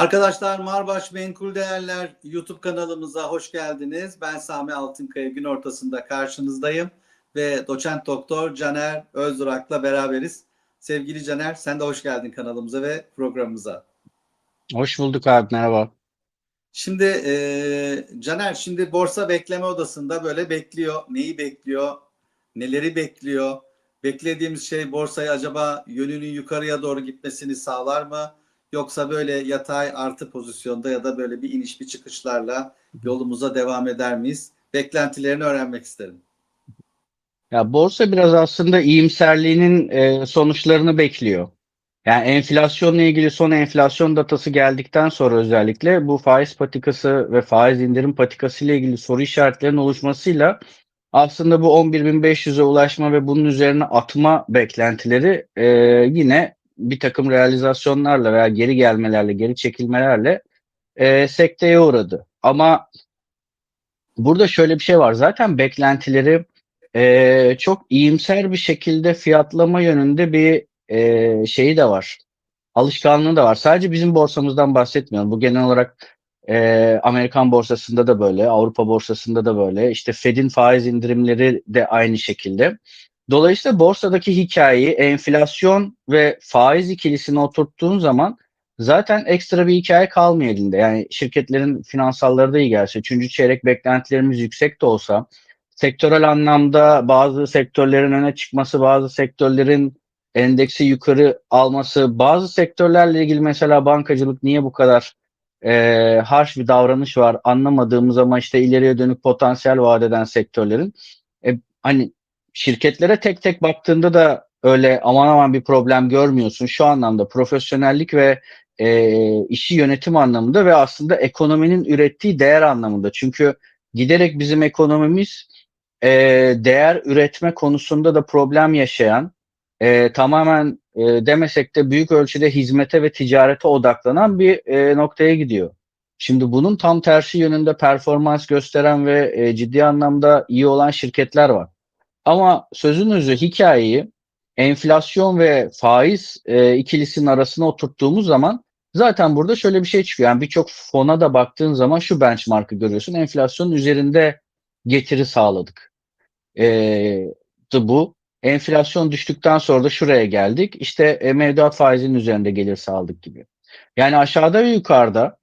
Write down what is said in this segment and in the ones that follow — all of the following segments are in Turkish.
Arkadaşlar Marbaş Menkul Değerler YouTube kanalımıza hoş geldiniz. Ben Sami Altınkaya gün ortasında karşınızdayım ve doçent doktor Caner Özdurak'la beraberiz. Sevgili Caner sen de hoş geldin kanalımıza ve programımıza. Hoş bulduk abi merhaba. Şimdi e, Caner şimdi borsa bekleme odasında böyle bekliyor. Neyi bekliyor? Neleri bekliyor? Beklediğimiz şey borsayı acaba yönünün yukarıya doğru gitmesini sağlar mı? Yoksa böyle yatay artı pozisyonda ya da böyle bir iniş bir çıkışlarla yolumuza devam eder miyiz? Beklentilerini öğrenmek isterim. Ya borsa biraz aslında iyimserliğinin e, sonuçlarını bekliyor. Yani enflasyonla ilgili son enflasyon datası geldikten sonra özellikle bu faiz patikası ve faiz indirim patikası ile ilgili soru işaretlerinin oluşmasıyla aslında bu 11.500'e ulaşma ve bunun üzerine atma beklentileri e, yine bir takım realizasyonlarla veya geri gelmelerle, geri çekilmelerle e, sekteye uğradı. Ama burada şöyle bir şey var. Zaten beklentileri e, çok iyimser bir şekilde fiyatlama yönünde bir e, şeyi de var. Alışkanlığı da var. Sadece bizim borsamızdan bahsetmiyorum. Bu genel olarak e, Amerikan borsasında da böyle, Avrupa borsasında da böyle. İşte Fed'in faiz indirimleri de aynı şekilde. Dolayısıyla borsadaki hikayeyi enflasyon ve faiz ikilisine oturttuğun zaman zaten ekstra bir hikaye kalmıyor elinde. Yani şirketlerin finansalları da iyi gelse, üçüncü çeyrek beklentilerimiz yüksek de olsa, sektörel anlamda bazı sektörlerin öne çıkması, bazı sektörlerin endeksi yukarı alması, bazı sektörlerle ilgili mesela bankacılık niye bu kadar e, harş bir davranış var anlamadığımız ama işte ileriye dönük potansiyel vaat eden sektörlerin e, hani şirketlere tek tek baktığında da öyle aman aman bir problem görmüyorsun. Şu anlamda profesyonellik ve e, işi yönetim anlamında ve aslında ekonominin ürettiği değer anlamında. Çünkü giderek bizim ekonomimiz e, değer üretme konusunda da problem yaşayan, e, tamamen e, demesek de büyük ölçüde hizmete ve ticarete odaklanan bir e, noktaya gidiyor. Şimdi bunun tam tersi yönünde performans gösteren ve e, ciddi anlamda iyi olan şirketler var. Ama sözün özü hikayeyi enflasyon ve faiz e, ikilisinin arasına oturttuğumuz zaman zaten burada şöyle bir şey çıkıyor. Yani birçok fona da baktığın zaman şu benchmark'ı görüyorsun. Enflasyonun üzerinde getiri sağladık. E, bu. Enflasyon düştükten sonra da şuraya geldik. İşte e, mevduat faizinin üzerinde gelir sağladık gibi. Yani aşağıda ve yukarıda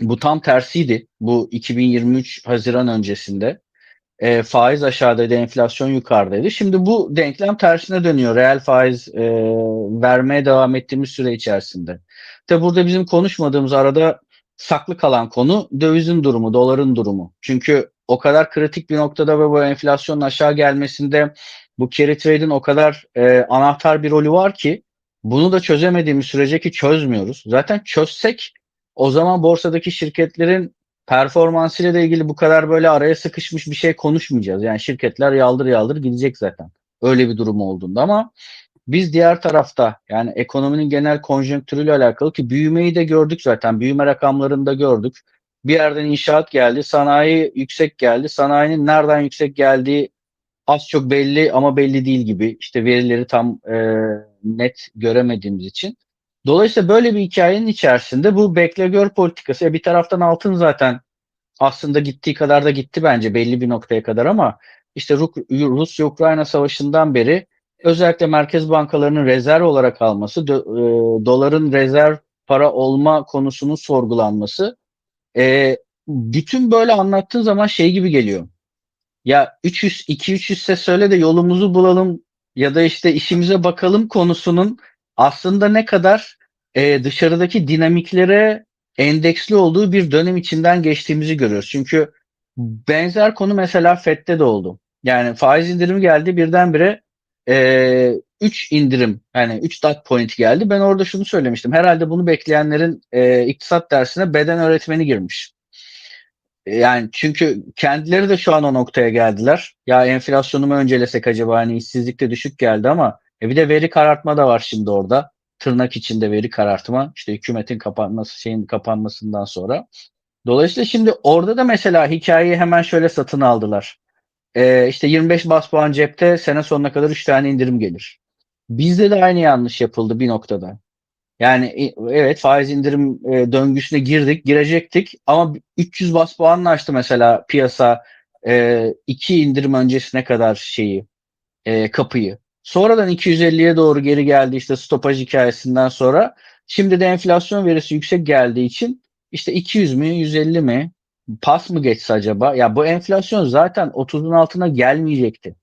bu tam tersiydi. Bu 2023 Haziran öncesinde e, faiz aşağıdaydı, enflasyon yukarıdaydı. Şimdi bu denklem tersine dönüyor. Reel faiz e, vermeye devam ettiğimiz süre içerisinde. Tabi burada bizim konuşmadığımız arada saklı kalan konu dövizin durumu, doların durumu. Çünkü o kadar kritik bir noktada ve bu enflasyonun aşağı gelmesinde bu carry trade'in o kadar e, anahtar bir rolü var ki bunu da çözemediğimiz sürece ki çözmüyoruz. Zaten çözsek o zaman borsadaki şirketlerin performansıyla da ilgili bu kadar böyle araya sıkışmış bir şey konuşmayacağız. Yani şirketler yaldır yaldır gidecek zaten. Öyle bir durum olduğunda ama biz diğer tarafta yani ekonominin genel konjonktürüyle alakalı ki büyümeyi de gördük zaten. Büyüme rakamlarını da gördük. Bir yerden inşaat geldi, sanayi yüksek geldi. Sanayinin nereden yüksek geldiği az çok belli ama belli değil gibi. İşte verileri tam e, net göremediğimiz için. Dolayısıyla böyle bir hikayenin içerisinde bu bekle gör politikası bir taraftan altın zaten aslında gittiği kadar da gitti bence belli bir noktaya kadar ama işte Rusya-Ukrayna savaşından beri özellikle merkez bankalarının rezerv olarak alması, do, e, doların rezerv para olma konusunun sorgulanması e, bütün böyle anlattığın zaman şey gibi geliyor. Ya 300 2 300 ise söyle de yolumuzu bulalım ya da işte işimize bakalım konusunun aslında ne kadar e, dışarıdaki dinamiklere endeksli olduğu bir dönem içinden geçtiğimizi görüyoruz. Çünkü benzer konu mesela FED'de de oldu. Yani faiz indirimi geldi birdenbire 3 e, üç indirim yani 3 dot point geldi. Ben orada şunu söylemiştim. Herhalde bunu bekleyenlerin e, iktisat dersine beden öğretmeni girmiş. Yani çünkü kendileri de şu an o noktaya geldiler. Ya enflasyonu mu öncelesek acaba hani işsizlik de düşük geldi ama e bir de veri karartma da var şimdi orada. Tırnak içinde veri karartma. İşte hükümetin kapanması, şeyin kapanmasından sonra. Dolayısıyla şimdi orada da mesela hikayeyi hemen şöyle satın aldılar. Ee, işte 25 bas puan cepte sene sonuna kadar 3 tane indirim gelir. Bizde de aynı yanlış yapıldı bir noktada. Yani e, evet faiz indirim e, döngüsüne girdik, girecektik ama 300 bas puanla açtı mesela piyasa e, iki indirim öncesine kadar şeyi e, kapıyı. Sonradan 250'ye doğru geri geldi işte stopaj hikayesinden sonra. Şimdi de enflasyon verisi yüksek geldiği için işte 200 mü 150 mi pas mı geçse acaba? Ya bu enflasyon zaten 30'un altına gelmeyecekti.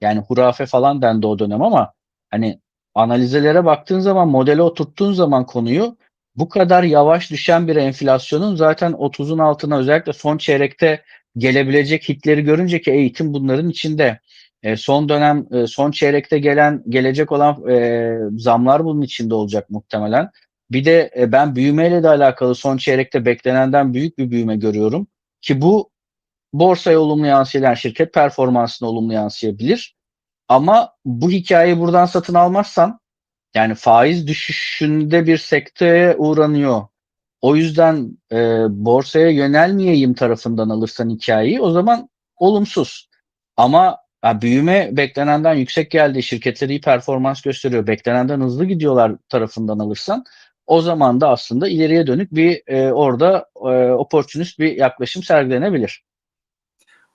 Yani hurafe falan dendi o dönem ama hani analizelere baktığın zaman modele oturttuğun zaman konuyu bu kadar yavaş düşen bir enflasyonun zaten 30'un altına özellikle son çeyrekte gelebilecek hitleri görünce ki eğitim bunların içinde. E, son dönem e, son çeyrekte gelen gelecek olan e, zamlar bunun içinde olacak muhtemelen. Bir de e, ben büyümeyle de alakalı son çeyrekte beklenenden büyük bir büyüme görüyorum ki bu borsaya olumlu yansıyan şirket performansına olumlu yansıyabilir. Ama bu hikayeyi buradan satın almazsan yani faiz düşüşünde bir sektöre uğranıyor. O yüzden e, borsaya yönelmeyeyim tarafından alırsan hikayeyi o zaman olumsuz. Ama ya, büyüme beklenenden yüksek geldi. Şirketleri iyi performans gösteriyor. Beklenenden hızlı gidiyorlar tarafından alırsan o zaman da aslında ileriye dönük bir e, orada e, opportunist bir yaklaşım sergilenebilir.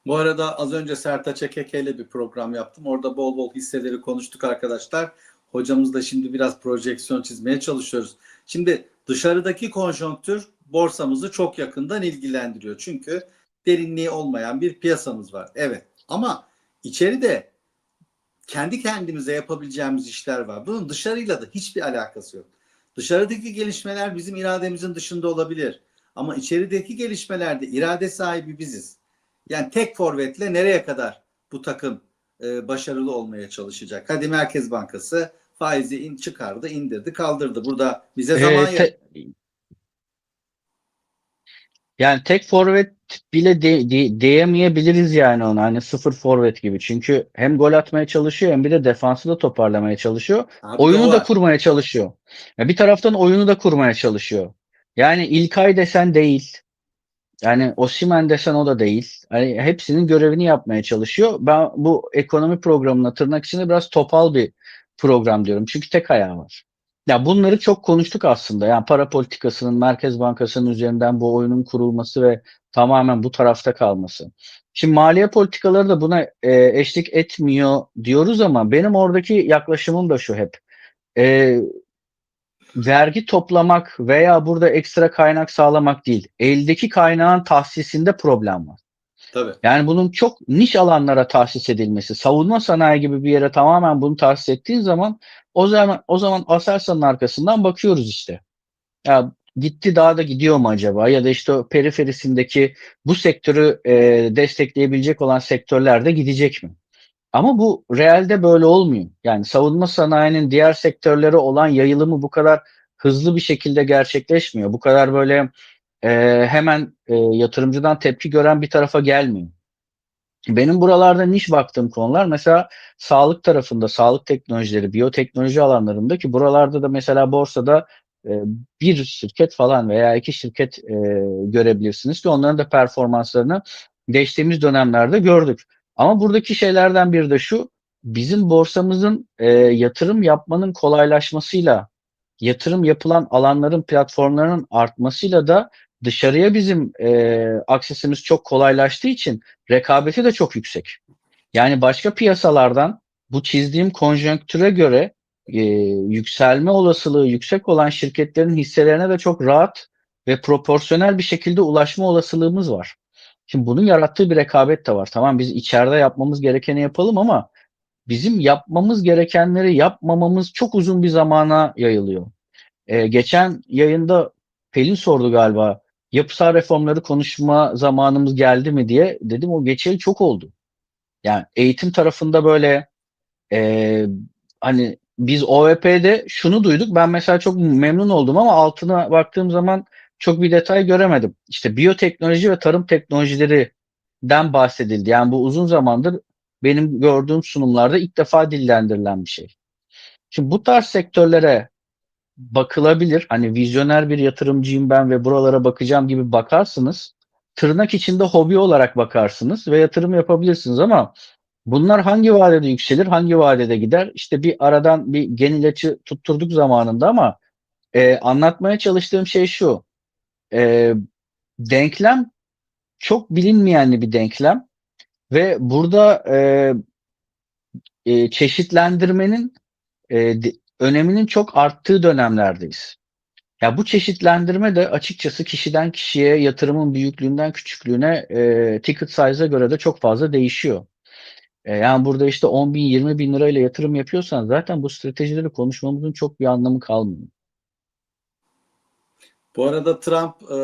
Bu arada az önce Sertaç Ekeke ile bir program yaptım. Orada bol bol hisseleri konuştuk arkadaşlar. Hocamızla şimdi biraz projeksiyon çizmeye çalışıyoruz. Şimdi dışarıdaki konjonktür borsamızı çok yakından ilgilendiriyor. Çünkü derinliği olmayan bir piyasamız var. Evet ama içeride kendi kendimize yapabileceğimiz işler var. Bunun dışarıyla da hiçbir alakası yok. Dışarıdaki gelişmeler bizim irademizin dışında olabilir. Ama içerideki gelişmelerde irade sahibi biziz. Yani tek forvetle nereye kadar bu takım e, başarılı olmaya çalışacak? Hadi Merkez Bankası faizi in, çıkardı, indirdi, kaldırdı. Burada bize zaman Ee, te- yani tek forvet bile de, de- diyemeyebiliriz yani ona. Hani sıfır forvet gibi. Çünkü hem gol atmaya çalışıyor hem bir de defansı da toparlamaya çalışıyor. Abi Oyunu da kurmaya çalışıyor. Ya bir taraftan oyunu da kurmaya çalışıyor. Yani İlkay desen değil. Yani Osimhen desen o da değil. Hani hepsinin görevini yapmaya çalışıyor. Ben bu ekonomi programına tırnak içinde biraz topal bir program diyorum. Çünkü tek ayağı var. Ya bunları çok konuştuk aslında. Yani para politikasının, Merkez Bankası'nın üzerinden bu oyunun kurulması ve tamamen bu tarafta kalması. Şimdi maliye politikaları da buna e, eşlik etmiyor diyoruz ama benim oradaki yaklaşımım da şu hep. E, vergi toplamak veya burada ekstra kaynak sağlamak değil. Eldeki kaynağın tahsisinde problem var. Tabii. Yani bunun çok niş alanlara tahsis edilmesi, savunma sanayi gibi bir yere tamamen bunu tahsis ettiğin zaman o zaman o zaman Aselsan'ın arkasından bakıyoruz işte. Ya gitti daha da gidiyor mu acaba? Ya da işte o periferisindeki bu sektörü e, destekleyebilecek olan sektörler de gidecek mi? Ama bu realde böyle olmuyor. Yani savunma sanayinin diğer sektörlere olan yayılımı bu kadar hızlı bir şekilde gerçekleşmiyor. Bu kadar böyle e, hemen e, yatırımcıdan tepki gören bir tarafa gelmiyor. Benim buralarda niş baktığım konular mesela sağlık tarafında, sağlık teknolojileri, biyoteknoloji alanlarında ki buralarda da mesela borsada bir şirket falan veya iki şirket e, görebilirsiniz ki onların da performanslarını geçtiğimiz dönemlerde gördük. Ama buradaki şeylerden biri de şu, bizim borsamızın e, yatırım yapmanın kolaylaşmasıyla, yatırım yapılan alanların platformlarının artmasıyla da dışarıya bizim e, aksesimiz çok kolaylaştığı için rekabeti de çok yüksek. Yani başka piyasalardan bu çizdiğim konjonktüre göre e, yükselme olasılığı yüksek olan şirketlerin hisselerine de çok rahat ve proporsiyonel bir şekilde ulaşma olasılığımız var. Şimdi bunun yarattığı bir rekabet de var. Tamam biz içeride yapmamız gerekeni yapalım ama bizim yapmamız gerekenleri yapmamamız çok uzun bir zamana yayılıyor. Ee, geçen yayında Pelin sordu galiba yapısal reformları konuşma zamanımız geldi mi diye. Dedim o geçeli çok oldu. Yani eğitim tarafında böyle e, hani biz OVP'de şunu duyduk. Ben mesela çok memnun oldum ama altına baktığım zaman çok bir detay göremedim. İşte biyoteknoloji ve tarım teknolojilerinden bahsedildi. Yani bu uzun zamandır benim gördüğüm sunumlarda ilk defa dillendirilen bir şey. Şimdi bu tarz sektörlere bakılabilir. Hani vizyoner bir yatırımcıyım ben ve buralara bakacağım gibi bakarsınız. Tırnak içinde hobi olarak bakarsınız ve yatırım yapabilirsiniz ama bunlar hangi vadede yükselir, hangi vadede gider? İşte bir aradan bir gen ilacı tutturduk zamanında ama e, anlatmaya çalıştığım şey şu. E, denklem çok bilinmeyenli bir denklem ve burada e, e, çeşitlendirmenin e, de- öneminin çok arttığı dönemlerdeyiz. Ya bu çeşitlendirme de açıkçası kişiden kişiye, yatırımın büyüklüğünden küçüklüğüne, e, ticket size'a göre de çok fazla değişiyor. E, yani burada işte 10 bin, 20 bin lirayla yatırım yapıyorsan zaten bu stratejileri konuşmamızın çok bir anlamı kalmıyor. Bu arada Trump e,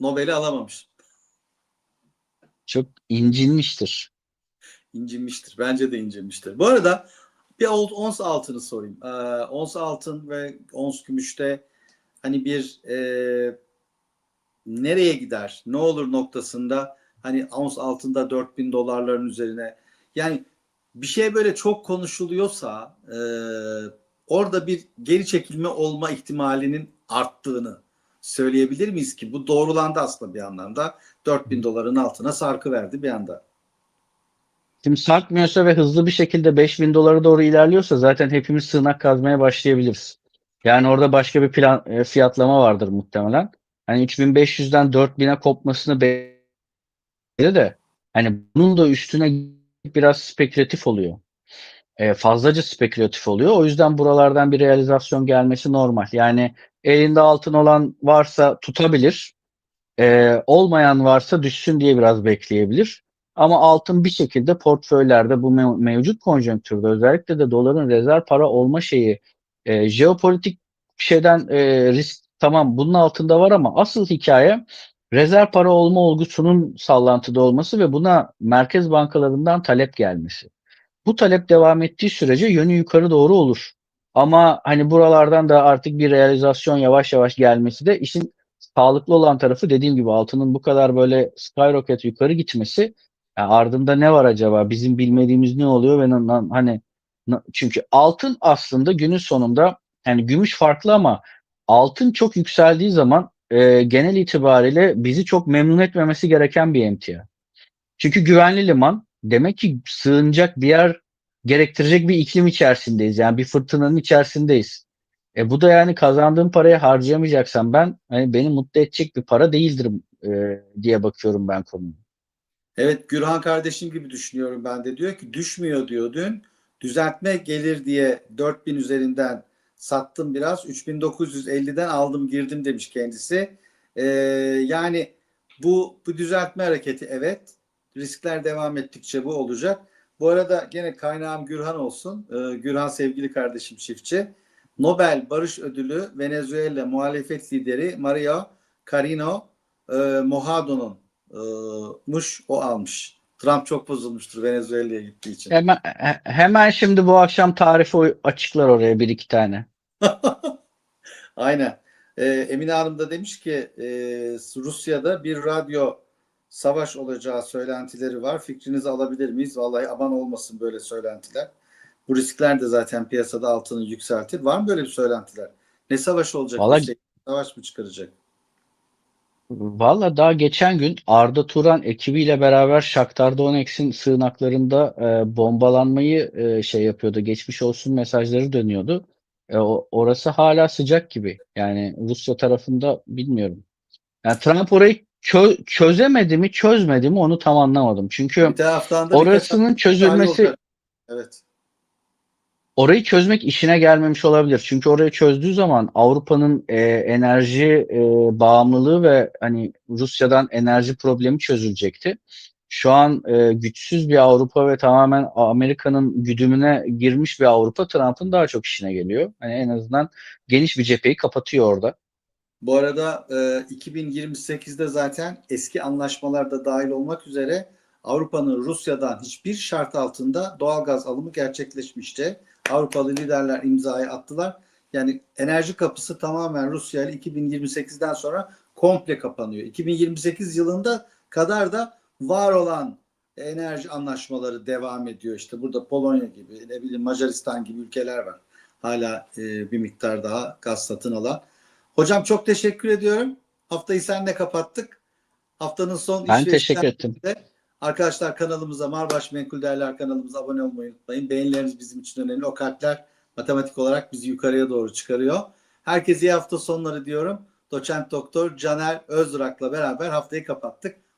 Nobel'i alamamış. Çok incinmiştir. İncinmiştir. Bence de incinmiştir. Bu arada bir ons altını sorayım. Ee, ons altın ve ons gümüşte hani bir e, nereye gider, ne olur noktasında hani ons altında 4000 dolarların üzerine yani bir şey böyle çok konuşuluyorsa e, orada bir geri çekilme olma ihtimalinin arttığını söyleyebilir miyiz ki? Bu doğrulandı aslında bir anlamda. 4000 doların altına sarkı verdi bir anda. Şimdi sarkmıyorsa ve hızlı bir şekilde 5000 dolara doğru ilerliyorsa zaten hepimiz sığınak kazmaya başlayabiliriz. Yani orada başka bir plan e, fiyatlama vardır muhtemelen. Hani 3500'den 4000'e kopmasını bekle de hani bunun da üstüne biraz spekülatif oluyor. E, fazlaca spekülatif oluyor. O yüzden buralardan bir realizasyon gelmesi normal. Yani elinde altın olan varsa tutabilir. E, olmayan varsa düşsün diye biraz bekleyebilir. Ama altın bir şekilde portföylerde bu mev- mevcut konjonktürde özellikle de doların rezerv para olma şeyi e, jeopolitik şeyden e, risk tamam bunun altında var ama asıl hikaye rezerv para olma olgusunun sallantıda olması ve buna merkez bankalarından talep gelmesi. Bu talep devam ettiği sürece yönü yukarı doğru olur. Ama hani buralardan da artık bir realizasyon yavaş yavaş gelmesi de işin sağlıklı olan tarafı dediğim gibi altının bu kadar böyle skyrocket yukarı gitmesi yani ardında ne var acaba? Bizim bilmediğimiz ne oluyor ve hani çünkü altın aslında günün sonunda yani gümüş farklı ama altın çok yükseldiği zaman e, genel itibariyle bizi çok memnun etmemesi gereken bir emtia. Çünkü güvenli liman demek ki sığınacak bir yer gerektirecek bir iklim içerisindeyiz. Yani bir fırtınanın içerisindeyiz. E bu da yani kazandığım parayı harcayamayacaksan ben hani beni mutlu edecek bir para değildir e, diye bakıyorum ben konuya. Evet Gürhan kardeşim gibi düşünüyorum ben de. Diyor ki düşmüyor diyor dün. Düzeltme gelir diye 4000 üzerinden sattım biraz. 3950'den aldım girdim demiş kendisi. Ee, yani bu, bu düzeltme hareketi evet. Riskler devam ettikçe bu olacak. Bu arada gene kaynağım Gürhan olsun. Ee, Gürhan sevgili kardeşim çiftçi. Nobel Barış Ödülü Venezuela muhalefet lideri Maria Carino e, Mojado'nun e, muş o almış. Trump çok bozulmuştur Venezuela'ya gittiği için. Hemen, he- hemen şimdi bu akşam tarifi açıklar oraya bir iki tane. Aynen. Ee, Emine Hanım da demiş ki e, Rusya'da bir radyo savaş olacağı söylentileri var. Fikrinizi alabilir miyiz? Vallahi aman olmasın böyle söylentiler. Bu riskler de zaten piyasada altını yükseltir. Var mı böyle bir söylentiler? Ne savaş olacak? Vallahi- Rusya savaş mı çıkaracak? Valla daha geçen gün Arda Turan ekibiyle beraber Shakhtar Donetsk'in sığınaklarında e, bombalanmayı e, şey yapıyordu. Geçmiş olsun mesajları dönüyordu. E, o- orası hala sıcak gibi. Yani Rusya tarafında bilmiyorum. Yani Trump orayı çö- çözemedi mi, çözmedi mi onu tam anlamadım. Çünkü Bir taraftan da orasının birkaç- çözülmesi Evet. orayı çözmek işine gelmemiş olabilir. Çünkü orayı çözdüğü zaman Avrupa'nın e, enerji e, bağımlılığı ve hani Rusya'dan enerji problemi çözülecekti. Şu an e, güçsüz bir Avrupa ve tamamen Amerika'nın güdümüne girmiş bir Avrupa Trump'ın daha çok işine geliyor. Hani en azından geniş bir cepheyi kapatıyor orada. Bu arada e, 2028'de zaten eski anlaşmalarda dahil olmak üzere Avrupa'nın Rusya'dan hiçbir şart altında doğalgaz alımı gerçekleşmişti. Avrupalı liderler imzayı attılar. Yani enerji kapısı tamamen Rusya ile 2028'den sonra komple kapanıyor. 2028 yılında kadar da var olan enerji anlaşmaları devam ediyor. İşte burada Polonya gibi, ne bileyim Macaristan gibi ülkeler var. Hala e, bir miktar daha gaz satın alan. Hocam çok teşekkür ediyorum. Haftayı senle kapattık. Haftanın son Ben iş teşekkür ettim. Arkadaşlar kanalımıza Marbaş Menkul Değerler kanalımıza abone olmayı unutmayın. Beğenileriniz bizim için önemli. O kalpler matematik olarak bizi yukarıya doğru çıkarıyor. Herkese iyi hafta sonları diyorum. Doçent Doktor Caner Özdurak'la beraber haftayı kapattık.